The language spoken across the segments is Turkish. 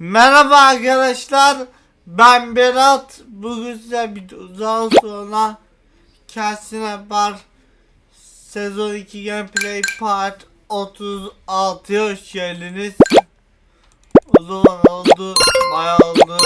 Merhaba arkadaşlar. Ben Berat. Bugün size bir uzun sonra Kendisine Bar Sezon 2 Gameplay Part 36'ya hoş geldiniz. Uzun oldu. Bayağı oldu.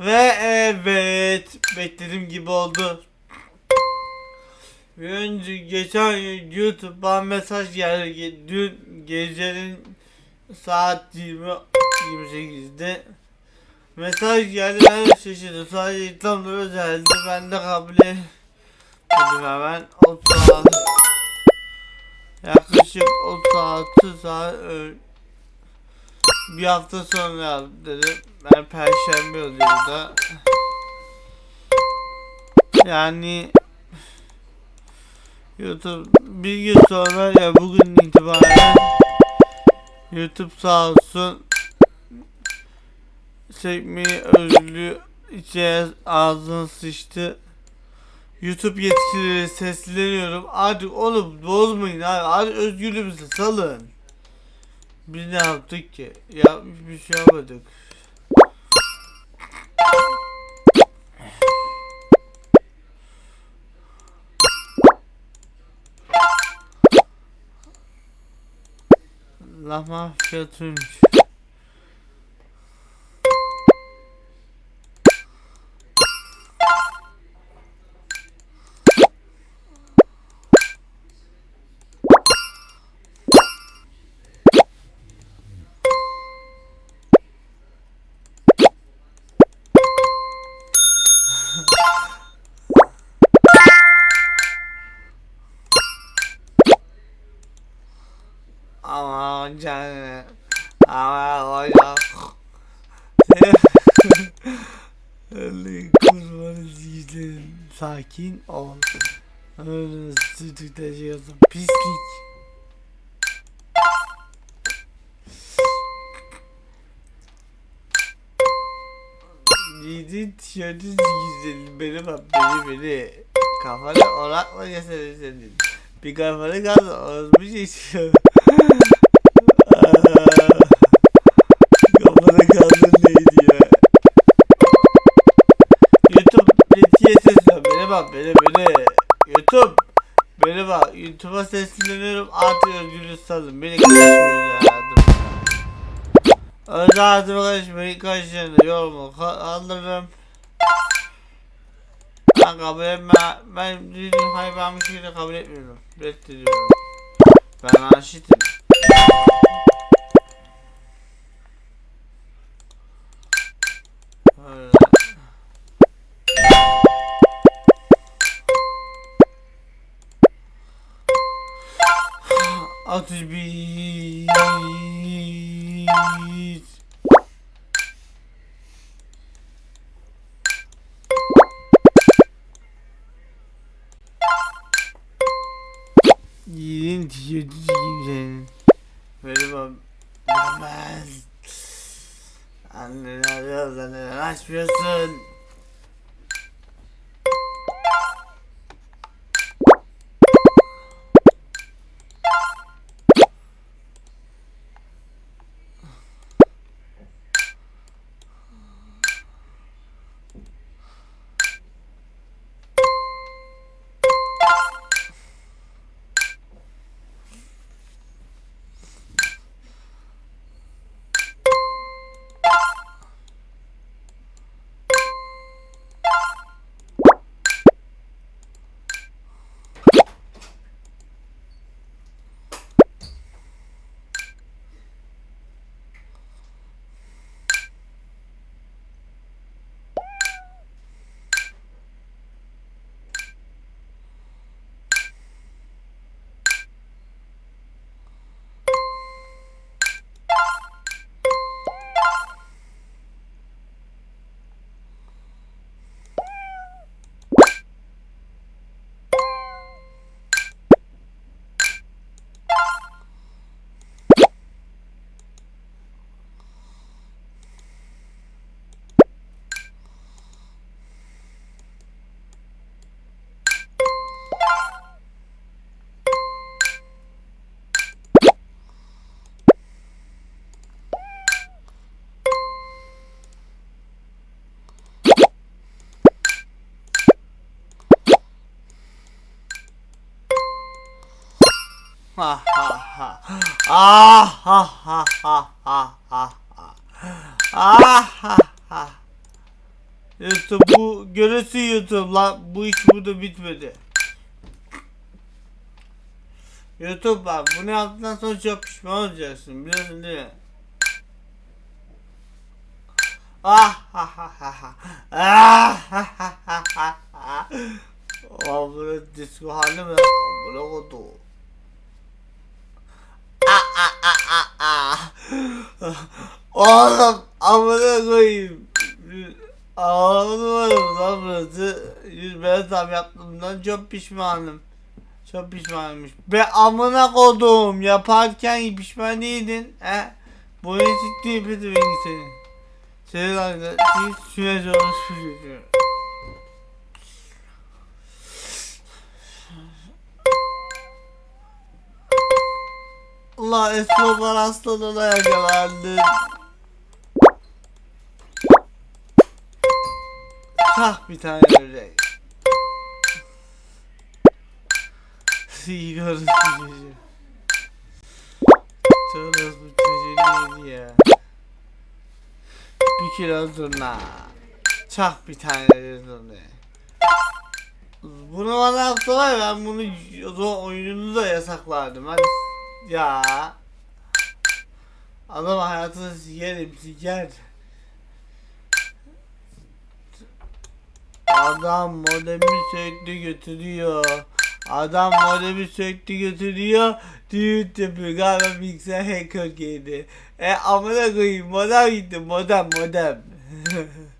Ve evet beklediğim gibi oldu. Bir önce geçen YouTube'dan mesaj geldi. Dün gecenin saat 20 28'de mesaj geldi ben şaşırdım. Sadece reklamlar özeldi. Ben de kabul ettim hemen. O saat yaklaşık 36 saat bir hafta sonra dedim. Ben perşembe oluyor da. Yani YouTube bir gün sonra ya bugün itibaren YouTube sağ olsun çekmeyi özlü içe ağzına sıçtı. YouTube yetkilileri sesleniyorum. Artık oğlum bozmayın abi. Artık özgürlüğümüzü salın. Biz ne yaptık ki? Ya bir şey yapmadık. La mafya Canım. Aman hocam. Kurbanı izledim. Sakin ol. Öyle sütükleşiyorsun. Pislik. Giydiğin tişörtü güzel. Beni bak beni beni. Kafana orakla yesene senin. Bir kafanı kaldı. Orası bir beni bak beni beni YouTube. Beni bak YouTube'a sesleniyorum. Artık özgürlüğü salın beni karışmıyor hayatım Özel hayatıma karışmayın karışın yolumu kaldırırım. Ben kabul etme ben düzgün hayvan bir şeyle kabul etmiyorum. Reddediyorum. Ben anarşistim 61 Yeni tişörtü çekeyim senin. Böyle bak. Yapmaz. Anneler yazanlar açmıyorsun. Ha ha ha. Ah ha ha ha ha ha. Ah ha ha. YouTube bu görürsün YouTube lan bu iş burada bitmedi. YouTube bak bunu yaptıktan sonra çok pişman olacaksın biliyorsun değil mi? Ah ha ha ha ha. Ah ha ha ha ha ha. Aa böyle disco hali mi? Böyle oldu. Ah ah ah ah ah. Oğlum amına koyayım. Ağlamadım lan burası. Yüzmeye tam yaptığımdan çok pişmanım. Çok pişmanmış. Be amına kodum yaparken pişman değildin. He? Bu ne sikti pedevengi senin. Senin aynı siz süreç olmuş Allah Escobar hastalığına yakalandı. Çak bir tane öyle. İyi görürsün çocuğu. Bu çocuğu neydi ya? Bir kilo zurna. Çak bir tane zurna. Bunu bana yapsalar ben bunu oyununu da yasaklardım. Hani ya. Adam hayatını sikerim siker. Adam modemi sürekli götürüyor. Adam modemi sürekli götürüyor. Düğüt yapıyor galiba bilgisayar hacker girdi. E amına koyayım modem gitti modem modem.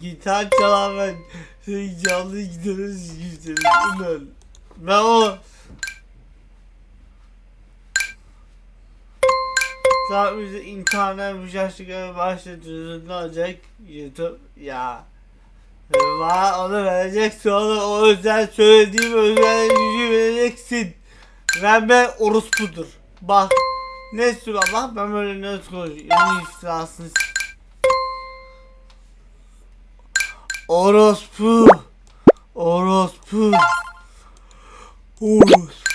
Gitar çalan ben. Canlı gitarı sikeyim ulan. Ben o. Saat bize internet başlatıyoruz ne olacak? YouTube? Ya. Bana onu vereceksin. Onu o özel söylediğim özel gücü vereceksin Ben orospudur. Bak. Ne sürü bak ben böyle ne konuşuyorum en iftirasını Orospu. Orospu. Orospu.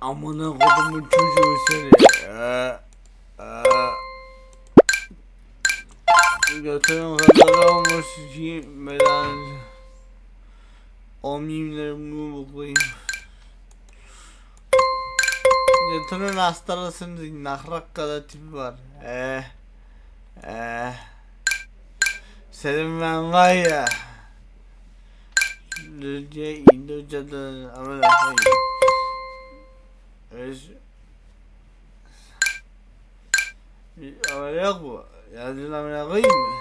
Amına kodumun çocuğu seni. Ee, ee. Götürün kadar olmuş ki melan. O mimlerimi buklayayım. Götürün hastalısınız. Nakrak kadar tipi var. Eh. Eh. Senin ben var ya. Lülce İndoce'den amına koyayım. Öz... Bir amele yok mu? Yazın amele koyayım mı?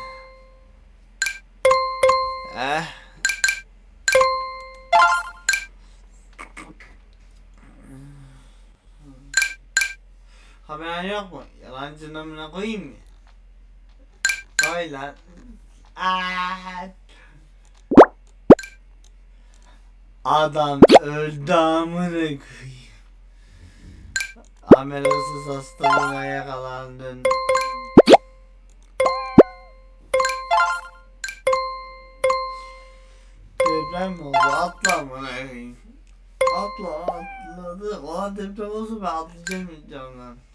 Eh. Haberin yok mu? Yalancı amele koyayım mı? Koy lan. Adam öldü amına koyayım. Ameliyasız hastalığına yakalandın. Deprem mi oldu? Atla amına koyayım. Atla atladı. Valla deprem olsun ben atlayacağım candan.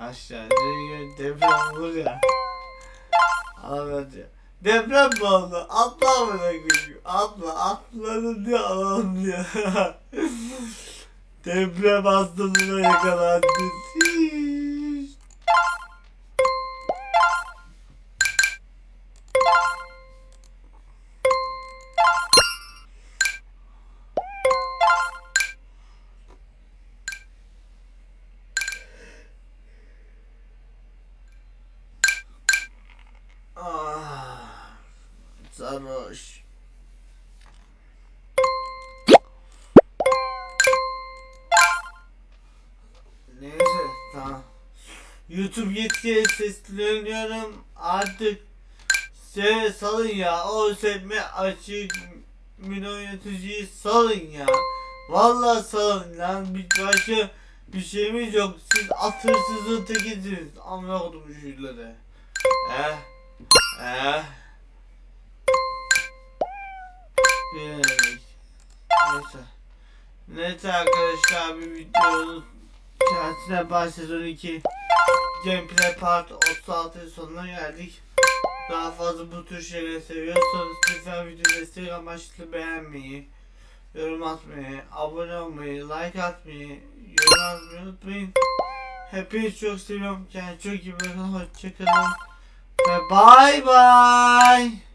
Aşağı çünkü deprem olur ya. Anlatacağım. Deprem mi oldu? Atla amına koyayım. Atla atladı diye alalım diyor. Deprem hastalığına yakalandı. Sarhoş. Neyse tamam. YouTube yetkili sesleniyorum artık size salın ya o sevme açık mino yöneticiyi salın ya. Vallahi salın lan bir başka bir şeyimiz yok. Siz atırsızın tekisiniz. Amına kodum şuraları. Eh. Eh. Bilemedik. Neyse. Neyse arkadaşlar bir videonun kendisine baş sezon 2 Gameplay Part 36 sonuna geldik. Daha fazla bu tür şeyleri seviyorsanız lütfen videoyu destek amaçlı beğenmeyi, yorum atmayı, abone olmayı, like atmayı, yorum atmayı unutmayın. Hepinizi çok seviyorum. Kendinize çok iyi bakın. Hoşçakalın. Ve bye bye.